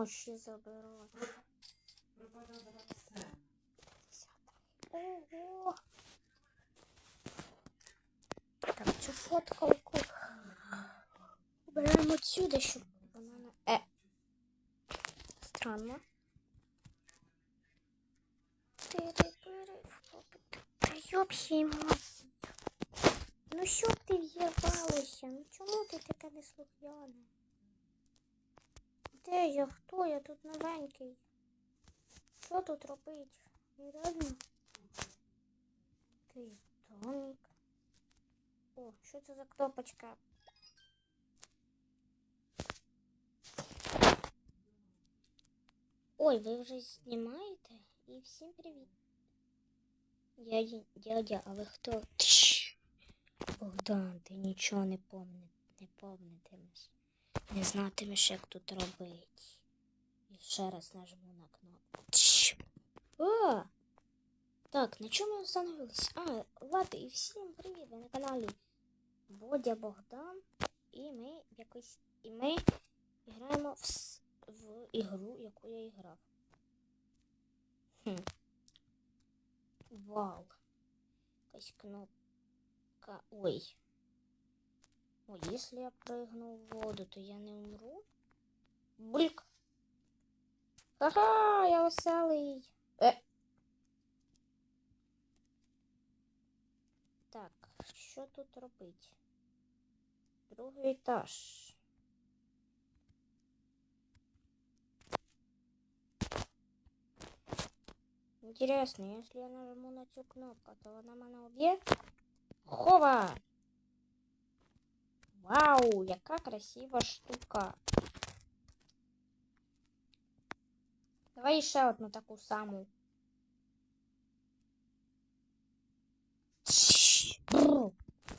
гроші забирати. Ого. Так, цю фоткалку беремо отсюди, щоб вона не... Е. Странно. Ну що б ти в'єрвалося? Ну чому ти таке неслухняне? Де я? Хто я тут новенький? Що тут робить? Реально? Якийсь домик. О, що це за кнопочка? Ой, ви вже знімаєте? І всім привіт. Дядя, дядя, а ви хто? Богдан, ти нічого не помни, не помнитимеш. Не знатимеш, як тут робити. І ще раз нажму на кнопку. О! Так, на чому ми остановились? А, ладно, і всім привіт! Ви на каналі Бодя Богдан. І ми якось. І ми граємо в, в ігру, яку я грав. Хм. Вау. Якась кнопка. Ой. Ой, если я прыгну в воду, то я не умру. Бульк. Ха-ха, я веселий. Е. Так, що тут робить? Другий етаж. Интересно, если я нажму на цю кнопку, то вона мене уб'є? Хова! Вау, яка красива штука. Давай ще одну таку саму. Тш, бррр.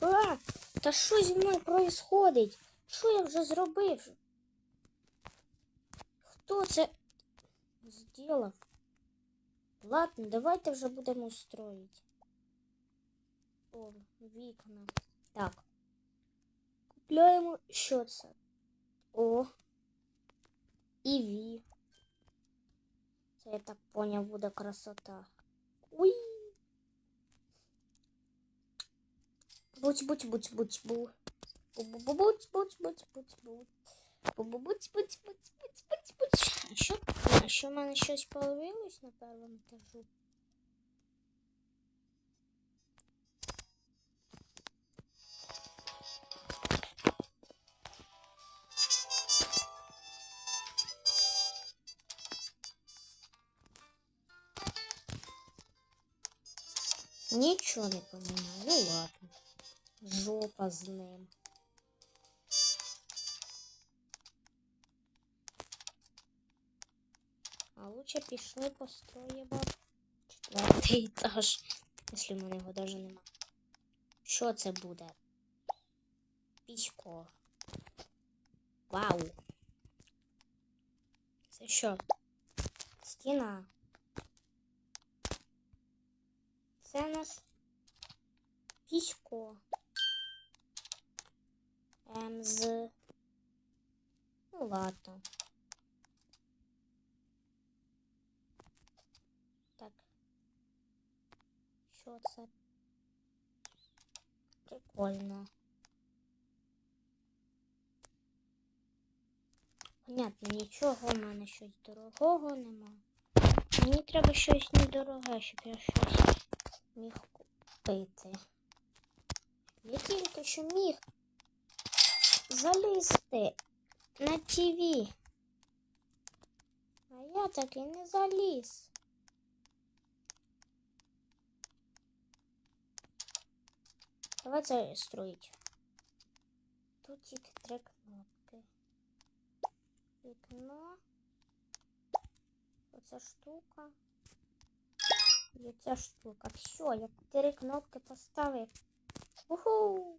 А, та що зі мною происходить? Що я вже зробив? Хто це зробив? Ладно, давайте вже будемо строїть. О, вікна. Так. Купляємо що це? О. І Ві. Це я так поняв буде красота. Уй. Будь, будь, будь, будь, будь. Будь, будь, будь, будь, будь, будь. Будь, будь, будь, будь, будь, будь, будь. А що? А що в мене щось появилось на першому етажу? Нічого не понимаю. Ну ладно. Жопа з ним. А лучше пішли построїмо четвертий етаж, якщо в мене його навіть нема. Що це буде? Пісько. Вау. Це що? Стіна. Це у нас пісько. МЗ. Ну ладно. Так. Що це? Прикольно. Понятно, нічого в мене щось дорогого нема. Мені треба щось недороге, щоб я щось міг купити. Я тільки що міг залізти на ТВ. А я таки не заліз. Давай це строїть. Тут тільки три кнопки. Вікно. Оця штука. І ця штука. Все, я три кнопки поставив. Уху!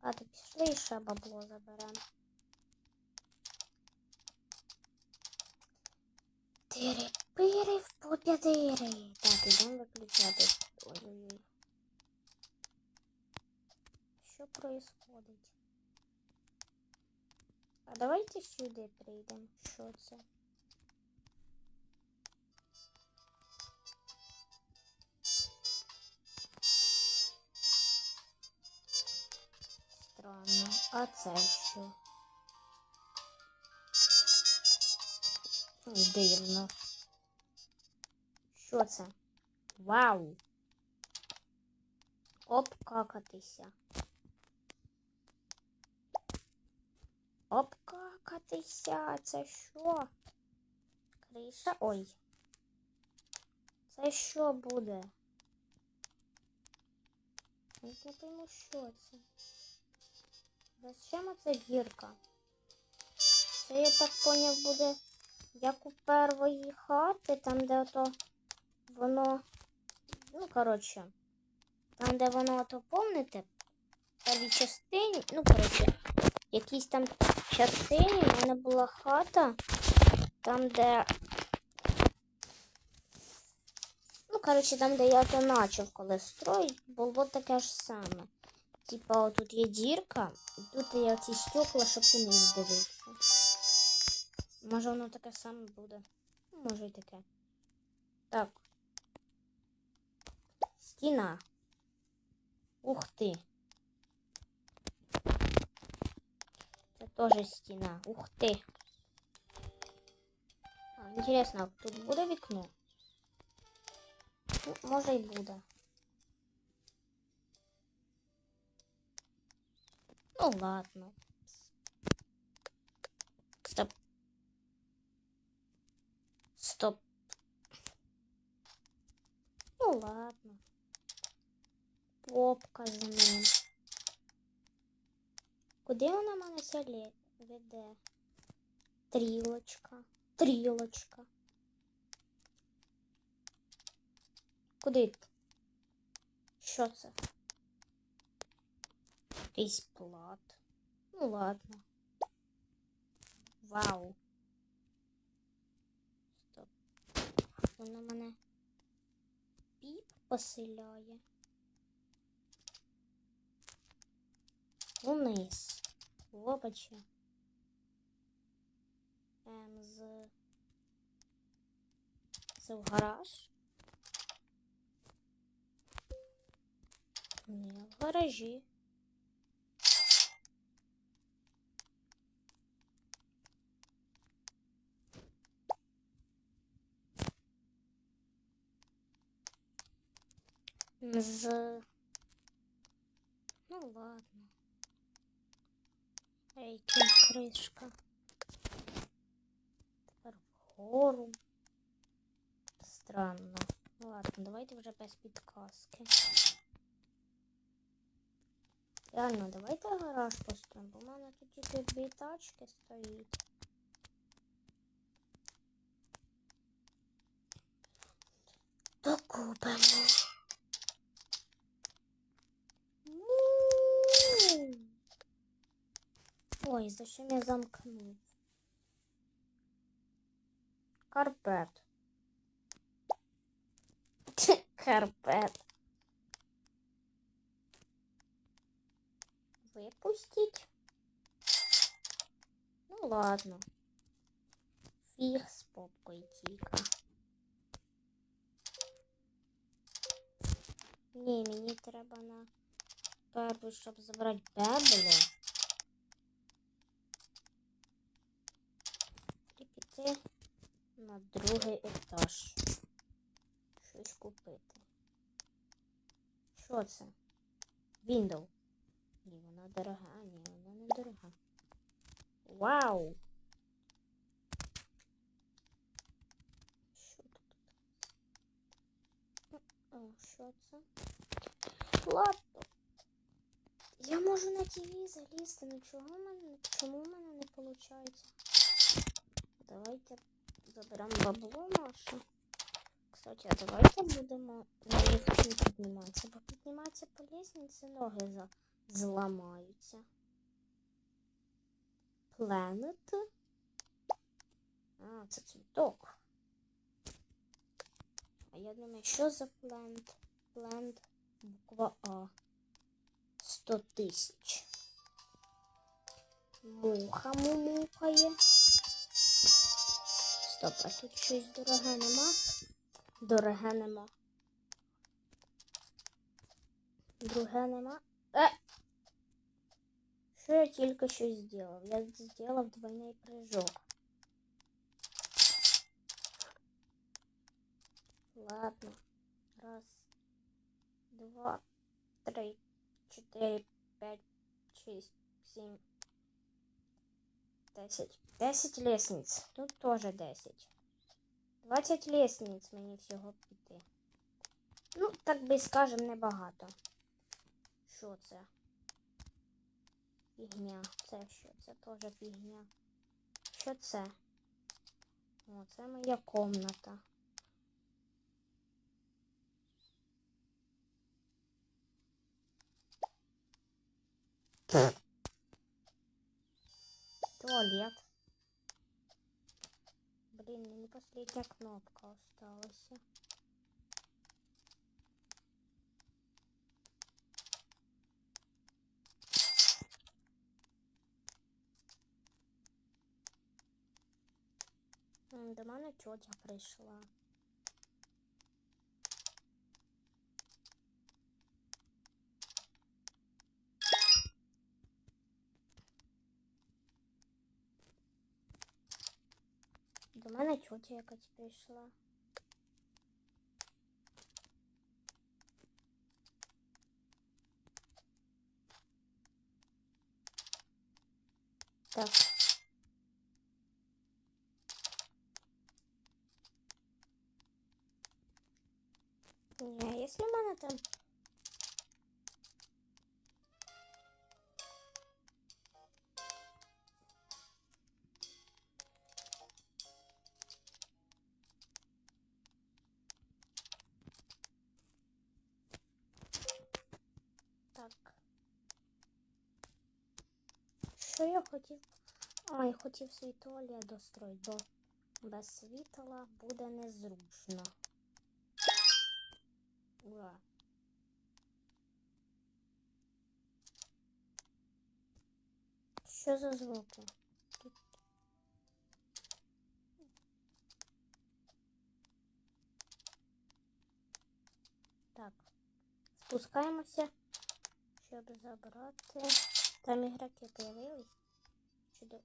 А то пішли і ще бабло заберемо. Тири-пири в поп'ятири. Так, ідемо виключати. Ой-ой-ой. Що происходить? А давайте сюди прийдемо. Що це? А це що? Дивно. Що це? Вау! Обкакатися. Обкакатися. Це що? Криша? Ой. Це що буде? Я не пойму, що це. Зачем оця дірка? Це, я так поняв, буде як у першої хати, там, де ото воно. Ну, коротше, там, де воно ото помните, в частині, ну, коротше, в якійсь там частині в мене була хата, там, де. Ну, коротше, там, де я то начав коли строїть, було таке ж саме. Типа, отут є дірка, і тут є ці стекла, щоб вниз дивитися. Може воно таке саме буде. Ну, Може і таке. Так. Стіна. Ух ти. Це теж стіна. Ух ти. А, інтересно, тут буде вікно? Ну, може і буде. Ну ладно. Стоп. Стоп. Ну ладно. Попка за ним. Куди вона мене селі веде? Трілочка. Трілочка. Куди? Що це? Якийсь плат. Ну ладно. Вау. Стоп. Вона мене піп поселяє. Униз. Лопаче. Ем, з... Це в гараж? Ні, в гаражі. З... Ну ладно. Ей, тут кришка. Тепер вгору. Странно. Ладно, давайте вже без підказки. Реально, давайте гараж построїмо, бо в мене тут тільки дві тачки стоїть. Докупимо. Ой, зачем я замкнув? Карпет. Карпет. Выпустить? Ну ладно. Фиг с попкой тика. Ні, мені треба на першу, щоб забрати бебло. На другий етаж. Щось купити. Що це? Window. Ні, вона дорога. Ні, вона не дорога. Вау! Що тут? О, що це? Ладно. Я можу на ТВ залізти, ну чому в мене не виходить? Давайте заберемо бабло наше. Кстати, а давайте будемо на ліфті підніматися, бо підніматися по лестниці ноги за... зламаються. Planet. А, це цвіток. А я думаю, що за плент? Плент буква А. 100 тисяч. Муха мумукає. Стоп, а тут щось дороге нема. Дороге нема. Друге нема. Е! Що я тільки що зробив? Я зробив двойний прыжок. Ладно. Раз, два, три, четыре, пять, шесть, семь. 10. 10 лісниць. Тут теж 10. 20 лісниць мені всього піти. Ну, так би скажем, небагато. Що це? Фігня. Це що? Це теж фігня. Що це? О, це моя комната. Пф. Туалет. Блин, мне последняя кнопка осталась. М, До мене тетя прийшла. До мене тетя якась прийшла. Так. Не, если в мене там. Я хотів? А, я хотів свій туалет достроїти, бо без світла буде незручно. Ура. Що за звуки? Так, спускаємося, щоб забрати. Там ігроки появились. Чудо.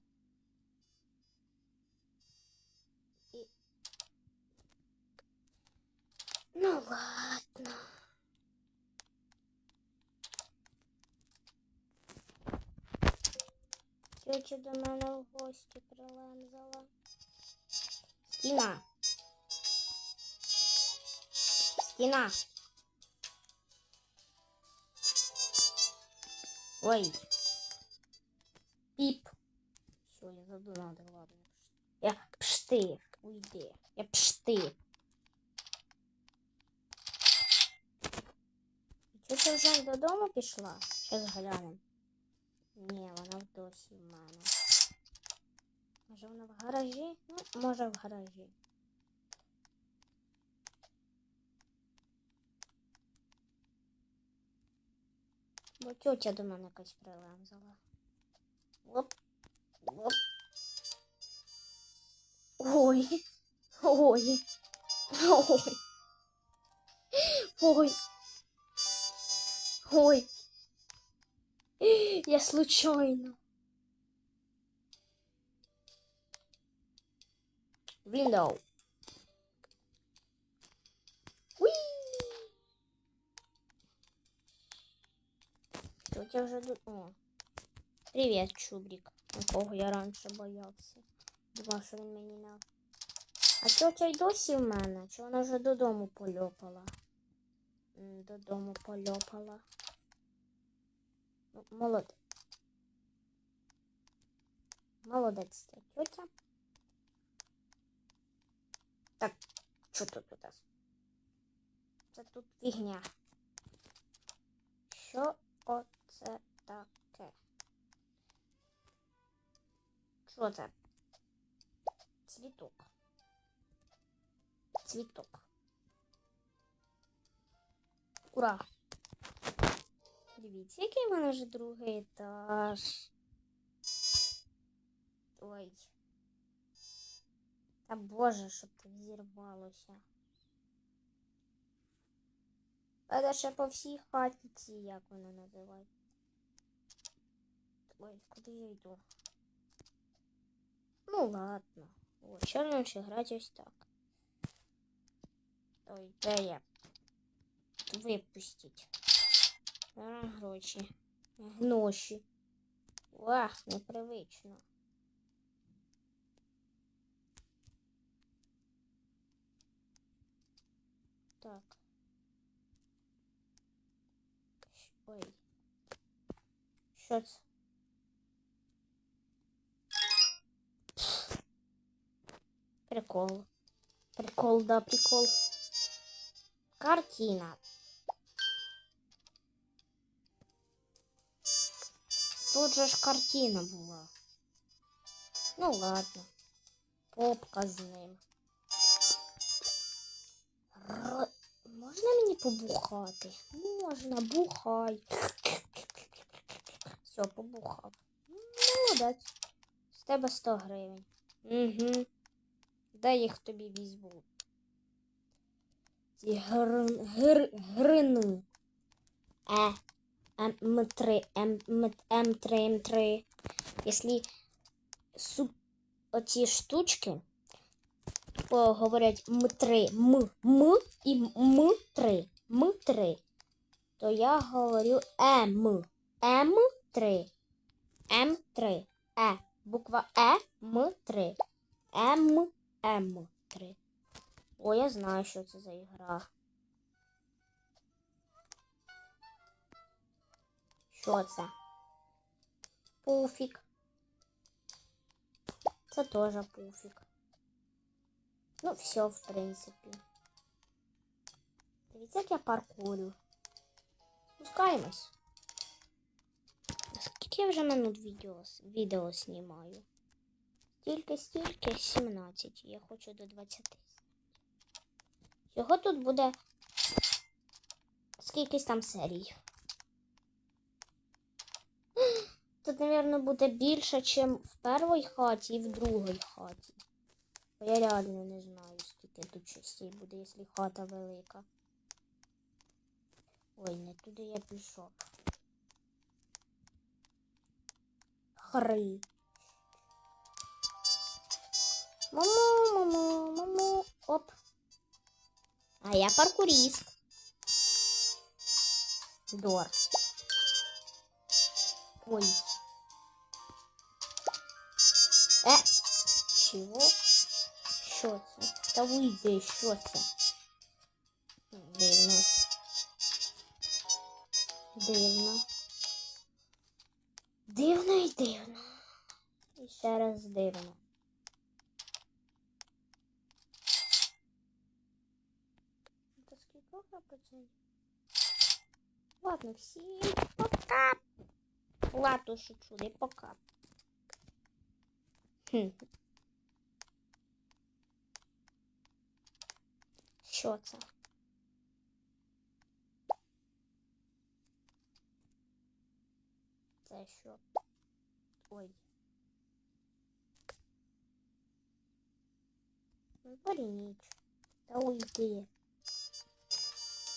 І... Ну ладно. Тетя до мене в гості прилемзала. Стіна. Стіна. Ой. Пип. Я задонатил, ладно. Я пшти. Уйди. Я пшти. Чи ти вже додому пішла? Щас глянем. Ні, вона в досі мене. Може вона в гаражі? Ну, може в гаражі. Бо тетя до мене якась прилемзала. Оп. Ой. Ой. Ой. Ой. Ой. Я случайно. Window. Уи. Тетя вже до... О. Привіт, Чубрик. Якого я раніше боявся. Думав, що він мені не... А тетя й досі в мене? Чи вона вже додому польопала? Додому польопала. Ну, молодець. Молодець тетя. Так, що тут у нас? Це тут фігня. Що оце таке? Що це? Цвіток. Цвіток. Ура! Дивіться, який в мене вже другий етаж. Ой. Та боже, щоб ти взірвалося. Але ще по всій хаті як воно називається. Ой, куди я йду? Ну ладно. О, чорним ще грати ось так. Ой, де я? Випустіть. А, гроші. Гноші. Вах, непривично. Так. Щ- Ой. Що це? Прикол. Прикол, да, прикол. Картина. Тут же ж картина була. Ну ладно. Попка з ним. Р... Можна мені побухати? Можна, бухай. Все, побухав. Ну, Молодець. З тебе 100 гривень. Угу. Дай їх тобі візьму. Ці гр... гр... грини. Е. М3, М, М, М3, М3. Если су... оці штучки типу, говорять М3, М, М і М3, М3, то я говорю М, М3, М3, Е, буква Е, М3, М, М3. О, я знаю, що це за ігра. Що це? Пуфік. Це теж пуфік. Ну, все, в принципі. Дивіться, як я паркурю. Спускаємось. Скільки я вже минут відео, відео знімаю? Стільки, стільки, 17. Я хочу до 20. Всього тут буде скількись там серій. Тут, мабуть, буде більше, ніж в першій хаті і в другій хаті. Бо я реально не знаю, скільки тут частей буде, якщо хата велика. Ой, не туди я пішов. Хри. Мамо, мамо, мамо. Оп. А я паркурист. Дор. Ой. Е, чого? Що це? Та вийди, що це? Дивно. Дивно. Дивно і дивно. І ще раз дивно. Ладно, всім пока. Ладно, шучу, не пока. Хм. Що це? Це що? Ой. Ну, Порініч. Та уйди.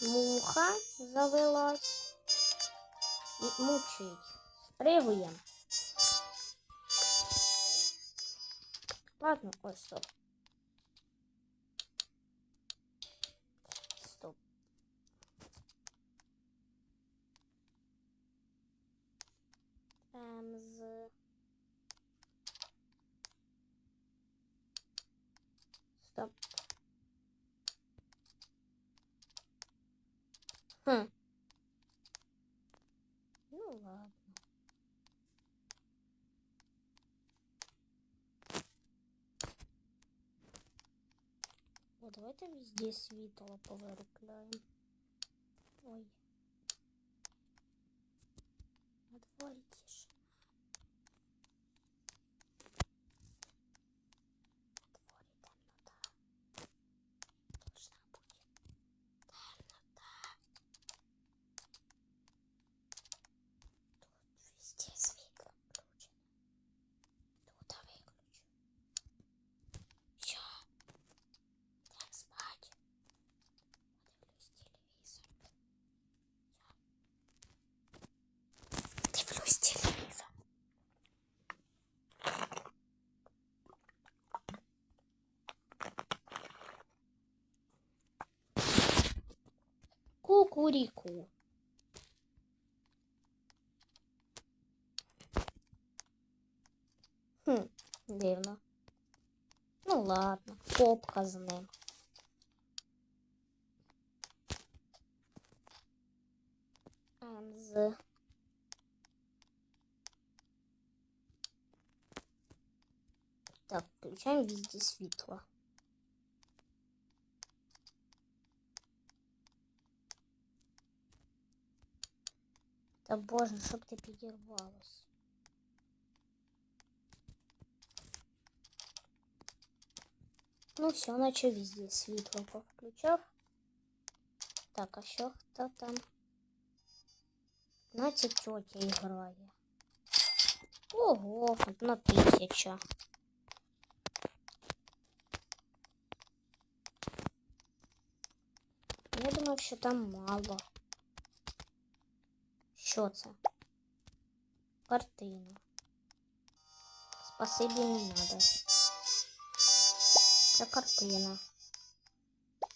Муха завелась і мучить. Спривуємо. Ладно, ось стоп. Ем, з... Стоп. Хм. Ну ладно. О, давайте везде світло повирукляємо. Ой. На дворі тише. На дворі темнота. Должна бути. Темнота. Тут везде світло включено. Тут виключу. Все. Кукуріку. Хм, дивно. Ну ладно, попка з ним. Ем, З. Так, включаем везде світло. Та боже, щоб ти підірвалась. Ну все, наче везде світло повключав. Так, а що хто там? Наче тетя грає. Ого, одна тисяча. Я думав, що там мало. Що це? Картина. Спасибі не надо. Це картина.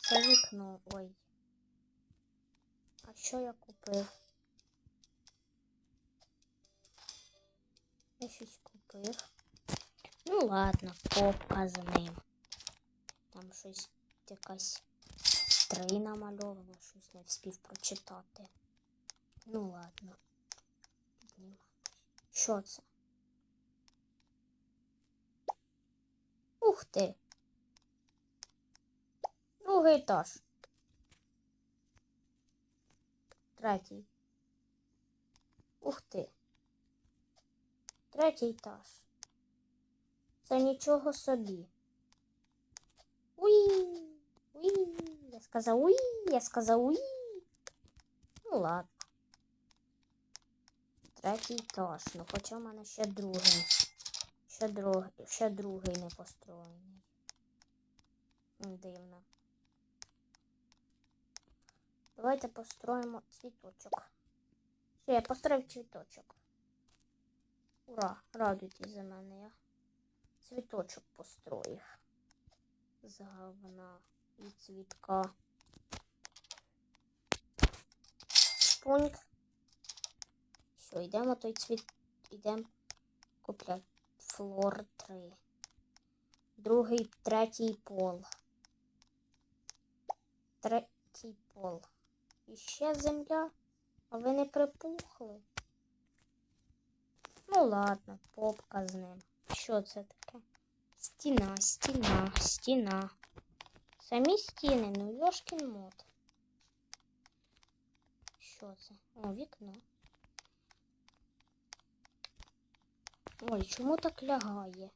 Це вікно. Ой. А що я купив? Я щось купив. Ну ладно, попка з ним. Там щось якась три намальовано, щось не встиг прочитати. Ну ладно. Піднімаю. Що це? Ух ти! Другий етаж. Третій. Ух ти. Третій етаж. Це нічого собі. Уї! Уї! Я сказав уї! Я сказав уї! Ну ладно. Третій етаж. Ну хоча в мене ще другий. Ще другий, ще другий не построєний. Дивно. Давайте построїмо цвіточок. Все, я построїв цвіточок. Ура! Радуйтесь за мене. Я цвіточок построїв. З говна і цвітка. Пункт. Все, йдемо той цвіт. Йдемо купляти. Флор 3. Другий, третій пол. Третій пол. І ще земля. А ви не припухли? Ну ладно, попка з ним. Що це таке? Стіна, стіна, стіна. Самі стіни, ну йошкін мод. Що це? О, вікно. Ой, чому так лягає?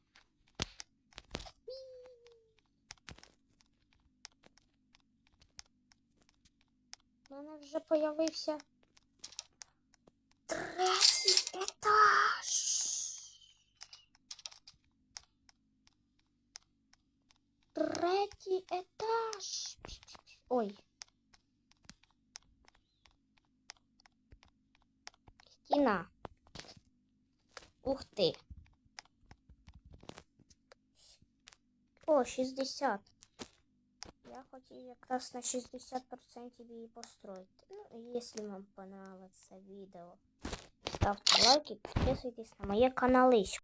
У мене вже появився третій етаж. Третій етаж. Ой. 60. Я хотів якраз на 60% її построїти. Ну, якщо вам понравилось це відео, ставте лайки, підписуйтесь на моє каналисько.